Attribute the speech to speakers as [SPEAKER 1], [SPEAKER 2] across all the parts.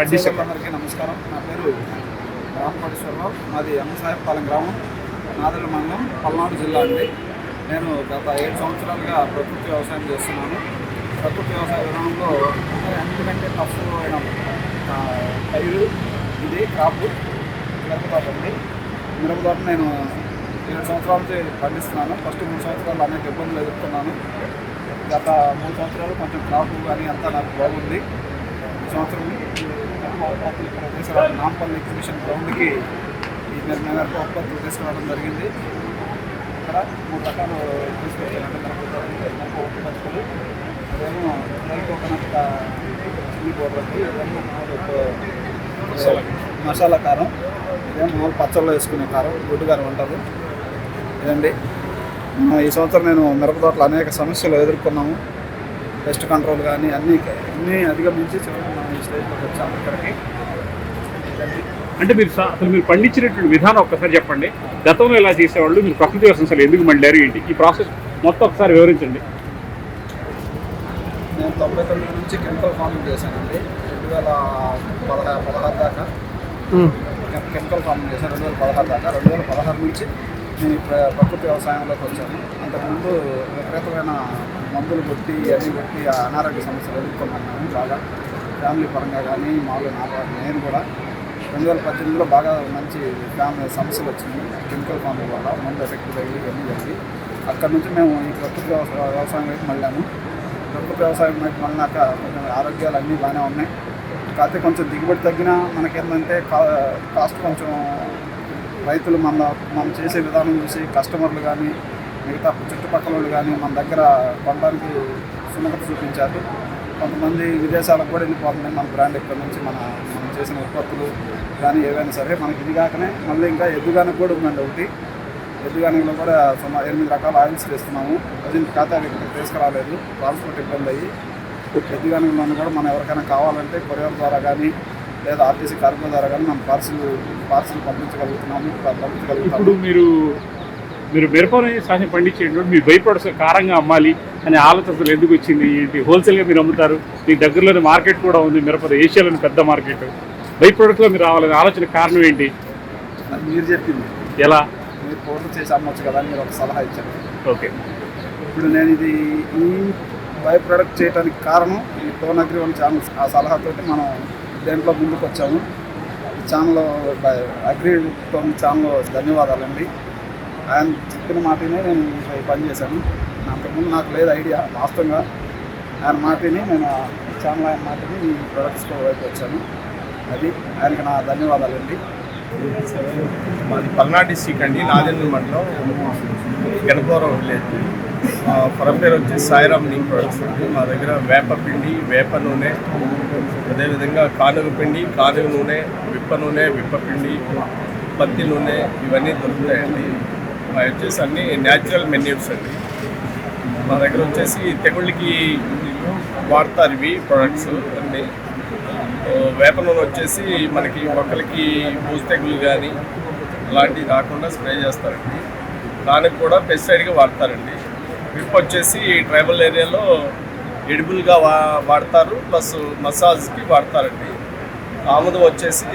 [SPEAKER 1] అందరికీ నమస్కారం. నా పేరు రామకోటేశ్వరరావు మాది అమ్మసాయపాలెం గ్రామం నాదల మండలం పల్నాడు జిల్లా అండి. నేను గత ఏడు సంవత్సరాలుగా ప్రకృతి వ్యవసాయం చేస్తున్నాను. ప్రకృతి వ్యవసాయ విధానంలో అన్నిటికంటే టఫ్ అయిన పైరు ఇది క్రాప్ మిరపతోట అండి. మిరపతోట నేను ఏడు సంవత్సరాల నుంచి పండిస్తున్నాను. ఫస్ట్ మూడు సంవత్సరాలు అనేక ఇబ్బందులు ఎదుర్కొన్నాను. గత మూడు సంవత్సరాలు కొంచెం క్రాప్ కానీ అంతా నాకు బాగుంది. సంవత్సరం సంవత్సరం ఇక్కడ తీసుకురావడం నాంపల్లి ఎగ్జిబిషన్ గ్రౌండ్కి ఈ నెల ఉత్పత్తులు తీసుకురావడం జరిగింది. ఇక్కడ మూడు రకాలు తీసుకొచ్చారంటే మిరప ఉత్పత్తులు అదేమో dry coconut chilli powder masala కారం. ఇదేమో మామూలు పచ్చళ్ళు వేసుకునే కారం గుడ్డు కారం ఉంటుంది ఇదండి. ఈ సంవత్సరం నేను మిరప తోటలో అనేక సమస్యలు ఎదుర్కొన్నాము. పెస్ట్ కంట్రోల్ కానీ అన్నీ అన్నీ అధిగమించి చివరికి మనం ఈ స్టేజ్లోకి వచ్చాము ఇక్కడికి.
[SPEAKER 2] అంటే మీరు అసలు మీరు పండించినటువంటి విధానం ఒక్కసారి చెప్పండి. గతంలో ఎలా చేసేవాళ్ళు మీరు ప్రకృతి వ్యవసాయం అసలు ఎందుకు మళ్ళీ ఏంటి? ఈ ప్రాసెస్ మొత్తం ఒకసారి వివరించండి.
[SPEAKER 1] నేను తొంభై తొమ్మిది నుంచి కెమికల్ ఫార్మింగ్ చేశానండి. రెండు వేల పదహారు పదహారు దాకా కెమ్- కెమికల్ ఫార్మింగ్ చేశాను రెండు వేల పదహారు దాకా. రెండు వేల పదహారు నుంచి నేను ప్రకృతి వ్యవసాయంలోకి వచ్చాను. అంతకుముందు విపరీతమైన మందులు కొట్టి అన్నీ కొట్టి ఆ అనారోగ్య సమస్యలు ఎదుర్కొన్నాను. బాగా ఫ్యామిలీ పరంగా కానీ మామూలుగా నా నేను కూడా రెండు వేల పద్దెనిమిదిలో బాగా మంచి ఫ్యామిలీ సమస్యలు వచ్చింది కెమికల్ ఫామ్ వల్ల మందు ఎఫెక్ట్ తగిలి ఇవన్నీ జరిగి అక్కడ నుంచి మేము ఈ ప్రకృతి వ్యవసాయం వైపు మళ్ళాము. ప్రకృతి వ్యవసాయం వైపు మళ్ళాక కొంచెం ఆరోగ్యాలు అన్నీ బాగానే ఉన్నాయి. కాకపోతే కొంచెం దిగుబడి తగ్గినా మనకేంటంటే కా కాస్ట్ కొంచెం రైతులు మన మనం చేసే విధానం చూసి కస్టమర్లు కానీ మిగతా చుట్టుపక్కల వాళ్ళు కానీ మన దగ్గర కొనడానికి సున్నత చూపించారు. కొంతమంది విదేశాలకు కూడా వెళ్ళిపోతున్నాయి. మన బ్రాండ్ ఇక్కడ నుంచి మన మనం చేసిన ఉత్పత్తులు కానీ ఏవైనా సరే మనకి ఇది కాకనే మళ్ళీ ఇంకా ఎద్దుగానికి కూడా ఉందండి ఒకటి. ఎద్దుగానిలో కూడా సుమారు ఎనిమిది రకాల ఆయిల్స్ వేస్తున్నాము. అది ఖాతా ఇక్కడ తీసుకురాలేదు ట్రాన్స్పోర్ట్ ఇబ్బంది అయ్యి ఎద్దుగానిలో కూడా మనం ఎవరికైనా కావాలంటే కొరియర్ ద్వారా కానీ లేదా ఆర్టీసీ కార్గో ద్వారా కానీ మనం పార్సిల్ పార్సిల్ పంపించగలుగుతున్నాము.
[SPEAKER 2] ఇప్పుడు
[SPEAKER 1] మీరు
[SPEAKER 2] మీరు మీరు మిరపని సాయం పండించేటువంటి మీ బై ప్రొడక్ట్స్ కారంగా అమ్మాలి అనే ఆలోచన అసలు ఎందుకు వచ్చింది? ఏంటి? హోల్సేల్గా మీరు అమ్ముతారు. మీ దగ్గరలోని మార్కెట్ కూడా ఉంది మిరప ఏషియాలోని పెద్ద మార్కెట్. బై ప్రొడక్ట్లో మీరు రావాలనే ఆలోచన కారణం ఏంటి?
[SPEAKER 1] మీరు చెప్పింది.
[SPEAKER 2] ఎలా?
[SPEAKER 1] మీరు పౌడర్ చేసి అమ్మొచ్చు కదా అని మీరు ఒక సలహా ఇచ్చారు.
[SPEAKER 2] ఓకే.
[SPEAKER 1] ఇప్పుడు నేను ఇది ఈ బై ప్రోడక్ట్ చేయడానికి కారణం ఈ టోన్ అగ్రి వన్ ఛానల్. ఆ సలహాతోటి మనం దేంట్లో ముందుకు వచ్చాము ఛానల్ అగ్రి టోన్ ఛానల్ ధన్యవాదాలండి. ఆయన చెప్పిన మాటనే నేను పని చేశాను. అంతకుముందు నాకు లేదు ఐడియా వాస్తవంగా. ఆయన మాటని నేను ఛానల్ ఆయన మాటని ఈ ప్రొడక్ట్స్ వైపు వచ్చాను. అది ఆయనకి నా ధన్యవాదాలండి
[SPEAKER 3] మాది పల్నాడు డిస్టిక్ అండి. నాదెండ్ల మండలం గణపురం విలేజ్. మా పొలం పేరు వచ్చి సాయిరామ్ నీ ప్రొడక్ట్స్ అండి. మా దగ్గర వేప పిండి వేప నూనె అదేవిధంగా కానుగ పిండి కానుగ నూనె విప్ప నూనె విప్ప పిండి పత్తి నూనె ఇవన్నీ దొరుకుతాయండి. అవి వచ్చేసి అన్ని న్యాచురల్ మెన్యూస్ అండి. మా దగ్గర వచ్చేసి తెగుళ్ళకి వాడతారు ఇవి ప్రొడక్ట్స్ అన్నీ. వేప నూనె వచ్చేసి మనకి మొక్కలకి బూజు తెగులు కానీ అలాంటివి రాకుండా స్ప్రే చేస్తారండి. దానికి కూడా పెస్టిసైడ్గా వాడతారండి. విప్ వచ్చేసి ట్రైబల్ ఏరియాలో ఎడిబుల్గా వా వాడతారు ప్లస్ మసాజ్కి వాడతారండి. ఆముదం వచ్చేసి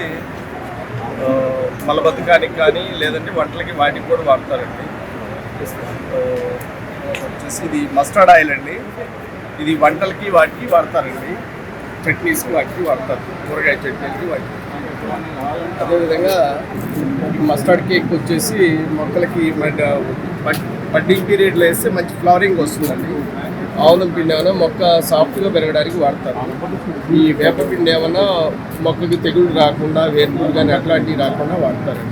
[SPEAKER 3] మలబద్ధకానికి కానీ లేదంటే వంటలకి వాటికి కూడా వాడతారండి. వచ్చేసి ఇది మస్టర్డ్ ఆయిల్ అండి. ఇది వంటలకి వాటికి వాడతారండి. చట్నీస్కి వాటికి వాడతారు. కూరగాయ చట్నీలకి వాటికి. అదేవిధంగా ఈ మస్టర్డ్ కేక్ వచ్చేసి మొక్కలకి బడ్డింగ్ పీరియడ్లో వేస్తే మంచి ఫ్లవరింగ్ వస్తుందండి. ఆవులం పిండి ఏమైనా మొక్క సాఫ్ట్గా పెరగడానికి వాడతారు. ఈ వేప పిండి ఏమైనా మొక్కకి తెగులు రాకుండా వేర్పులు కానీ అట్లాంటివి రాకుండా వాడతారు.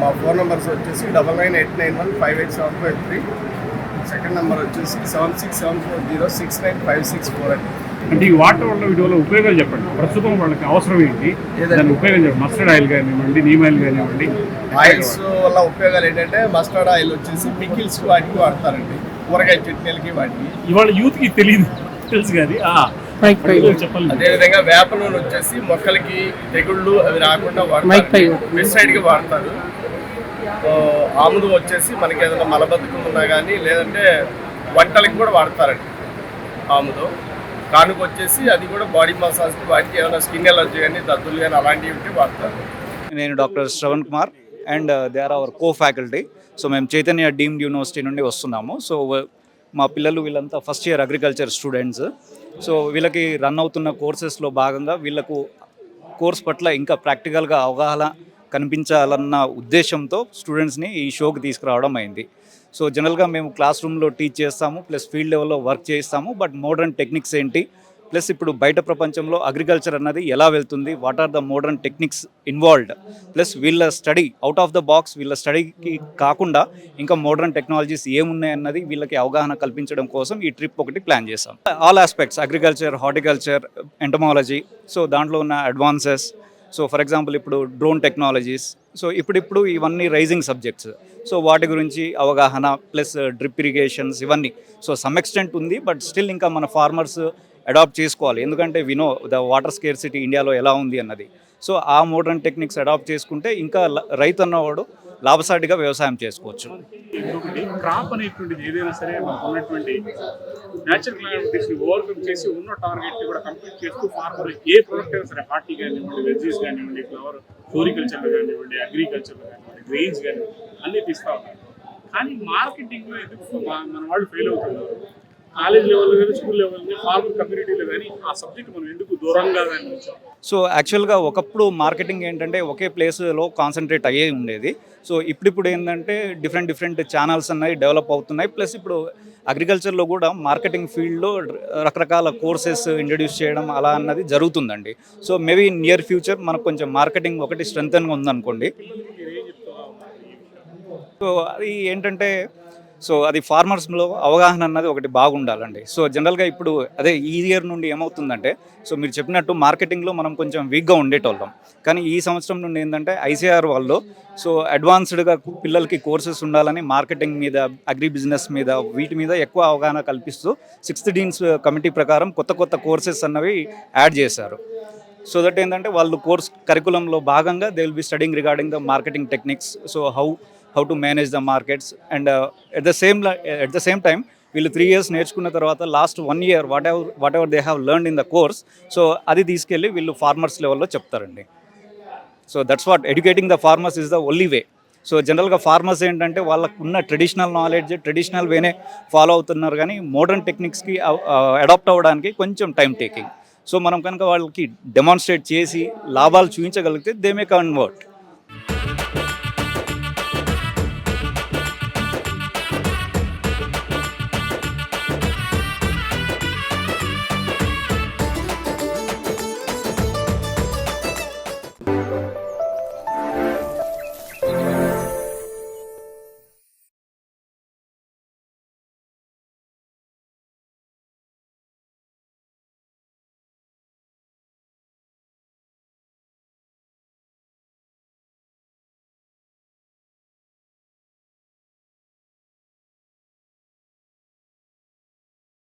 [SPEAKER 3] మా ఫోన్ నెంబర్స్ వచ్చేసి double nine eight nine one five eight seven five three. Second number వచ్చేసి seven six seven four zero six nine five six four అండి
[SPEAKER 2] అంటే ఈ వాటర్ వల్ల వీటి వల్ల ఉపయోగాలు చెప్పండి. ప్రస్తుతం వాళ్ళకి అవసరం ఏంటి? దాని ఉపయోగం చెప్పండి. మస్టర్డ్ ఆయిల్ కానివ్వండి నీమ్ ఆయిల్ కానివ్వండి.
[SPEAKER 3] ఆయిల్స్ వల్ల ఉపయోగాలు ఏంటంటే మస్టర్డ్ ఆయిల్ వచ్చేసి పికిల్స్ వాటికి వాడతారండి. కూరగాయ చట్నీలకి వాటికి.
[SPEAKER 2] ఇవాళ యూత్కి తెలియదు. తెలుసు కానీ
[SPEAKER 3] అదేవిధంగా వేప నూనె వచ్చేసి మొక్కలకి తెగుళ్ళు అవి రాకుండా వాడతారు. పెస్టిసైడ్గా వాడతారు. ఆముదం వచ్చేసి మనకి ఏదైనా మలబద్ధకం ఉన్నా కానీ లేదంటే వంటలకి కూడా వాడతారండి ఆముదం. కానుక వచ్చేసి అది కూడా బాడీ మసాజ్కి వాటికి ఏమైనా స్కిన్ ఎలర్జీ కానీ దద్దులు కానీ అలాంటివి ఉంటే వాడతారు.
[SPEAKER 4] నేను doctor Shravan Kumar and they are our co faculty so మేము చైతన్య డీమ్డ్ యూనివర్సిటీ నుండి వస్తున్నాము. సో మా పిల్లలు వీళ్ళంతా first year agriculture students. So వీళ్ళకి రన్ అవుతున్న కోర్సెస్లో భాగంగా వీళ్ళకు కోర్స్ పట్ల ఇంకా ప్రాక్టికల్గా అవగాహన కనిపించాలన్న ఉద్దేశంతో స్టూడెంట్స్ని ఈ షోకి తీసుకురావడం అయింది. సో జనరల్గా మేము క్లాస్ రూమ్లో టీచ్ చేస్తాము ప్లస్ ఫీల్డ్ లెవెల్లో వర్క్ చేస్తాము బట్ మోడర్న్ టెక్నిక్స్ ఏంటి? ప్లస్ ఇప్పుడు బయట ప్రపంచంలో అగ్రికల్చర్ అన్నది ఎలా వెళ్తుంది? What are the modern techniques involved? Plus వీళ్ళ study out of the box వీళ్ళ స్టడీకి కాకుండా ఇంకా మోడర్న్ టెక్నాలజీస్ ఏమున్నాయన్నది వీళ్ళకి అవగాహన కల్పించడం కోసం ఈ ట్రిప్ ఒకటి ప్లాన్ చేసాం all aspects agriculture horticulture entomology so దాంట్లో ఉన్న అడ్వాన్సెస్ సో ఫర్ ఎగ్జాంపుల్ ఇప్పుడు డ్రోన్ టెక్నాలజీస్ సో ఇప్పుడిప్పుడు ఇవన్నీ రైజింగ్ సబ్జెక్ట్స్ సో వాటి గురించి అవగాహన ప్లస్ డ్రిప్ ఇరిగేషన్స్ ఇవన్నీ. సో సమ్ ఎక్స్టెంట్ ఉంది బట్ స్టిల్ ఇంకా మన ఫార్మర్స్ అడాప్ట్ చేసుకోవాలి. ఎందుకంటే we know the water scarcity ఇండియాలో ఎలా ఉంది అన్నది. సో ఆ మోడర్న్ టెక్నిక్స్ అడాప్ట్ చేసుకుంటే ఇంకా రైతు అన్నవాడు లాభసాటిగా వ్యవసాయం చేసుకోవచ్చు.
[SPEAKER 2] ఇంకొకటి క్రాప్ అనేటువంటిది ఏదైనా సరే మనకు ఉన్నటువంటి న్యాచురల్ క్లారిటీస్ ఓవర్కమ్ చేసి ఉన్న టార్గెట్ కూడా కంప్లీట్ చేస్తూ ఫార్మర్ ఏ ప్రొడక్ట్ అయినా సరే హార్టీ కానివ్వండి వెజ్జీస్ కానివ్వండి ఫ్లవర్ ఫ్లోరికల్చర్ కానివ్వండి అగ్రికల్చర్ కానివ్వండి గ్రెయిన్స్ కానివ్వండి అన్నీ తీస్తూ కానీ మార్కెటింగ్లో ఎందుకు మన వాళ్ళు ఫెయిల్ అవుతున్నారు. కాలేజ్ లెవెల్లో కానీ స్కూల్ లెవెల్ కానీ ఫార్మర్ కమ్యూనిటీలో కానీ ఆ సబ్జెక్ట్ మనం ఎందుకు దూరంగా కానీ ఉంచాం?
[SPEAKER 4] సో యాక్చువల్గా ఒకప్పుడు మార్కెటింగ్ ఏంటంటే ఒకే ప్లేస్లో కాన్సన్ట్రేట్ అయ్యే ఉండేది. సో ఇప్పుడిప్పుడు ఏంటంటే డిఫరెంట్ డిఫరెంట్ ఛానల్స్ అన్నవి డెవలప్ అవుతున్నాయి. ప్లస్ ఇప్పుడు అగ్రికల్చర్లో కూడా మార్కెటింగ్ ఫీల్డ్లో రకరకాల కోర్సెస్ ఇంట్రడ్యూస్ చేయడం అలా అన్నది జరుగుతుందండి. సో మేబీ నియర్ ఫ్యూచర్ మనకు కొంచెం మార్కెటింగ్ ఒకటి స్ట్రెంగ్తన్గా ఉందనుకోండి. సో అది ఏంటంటే సో అది ఫార్మర్స్లో అవగాహన అన్నది ఒకటి బాగుండాలండి. సో జనరల్గా ఇప్పుడు అదే ఈ ఇయర్ నుండి ఏమవుతుందంటే సో మీరు చెప్పినట్టు మార్కెటింగ్లో మనం కొంచెం వీక్గా ఉండేటోళ్ళం. కానీ ఈ సంవత్సరం నుండి ఏంటంటే ఐసీఆర్ వాళ్ళు సో అడ్వాన్స్డ్గా పిల్లలకి కోర్సెస్ ఉండాలని మార్కెటింగ్ మీద అగ్రి బిజినెస్ మీద వీటి మీద ఎక్కువ అవగాహన కల్పిస్తూ సిక్స్త్ డీన్స్ కమిటీ ప్రకారం కొత్త కొత్త కోర్సెస్ అన్నవి యాడ్ చేశారు. సో దట్ ఏంటంటే వాళ్ళు కోర్స్ కరికులంలో భాగంగా they will be studying regarding the marketing techniques. So how how to manage the markets and at the same at the same time వీళ్ళు త్రీ ఇయర్స్ నేర్చుకున్న తర్వాత last one year whatever whatever they have learn in the course so అది తీసుకెళ్ళి వీళ్ళు farmers లెవెల్లో చెప్తారండి. So that's what educating the farmers is the only way so జనరల్గా farmers ఏంటంటే వాళ్ళకు ఉన్న ట్రెడిషనల్ నాలెడ్జ్ ట్రెడిషనల్ వేనే ఫాలో అవుతున్నారు కానీ మోడర్న్ టెక్నిక్స్కి అడాప్ట్ అవ్వడానికి కొంచెం టైం టేకింగ్ సో మనం కనుక వాళ్ళకి డెమాన్స్ట్రేట్ చేసి లాభాలు చూపించగలిగితే దే మే కన్వర్ట్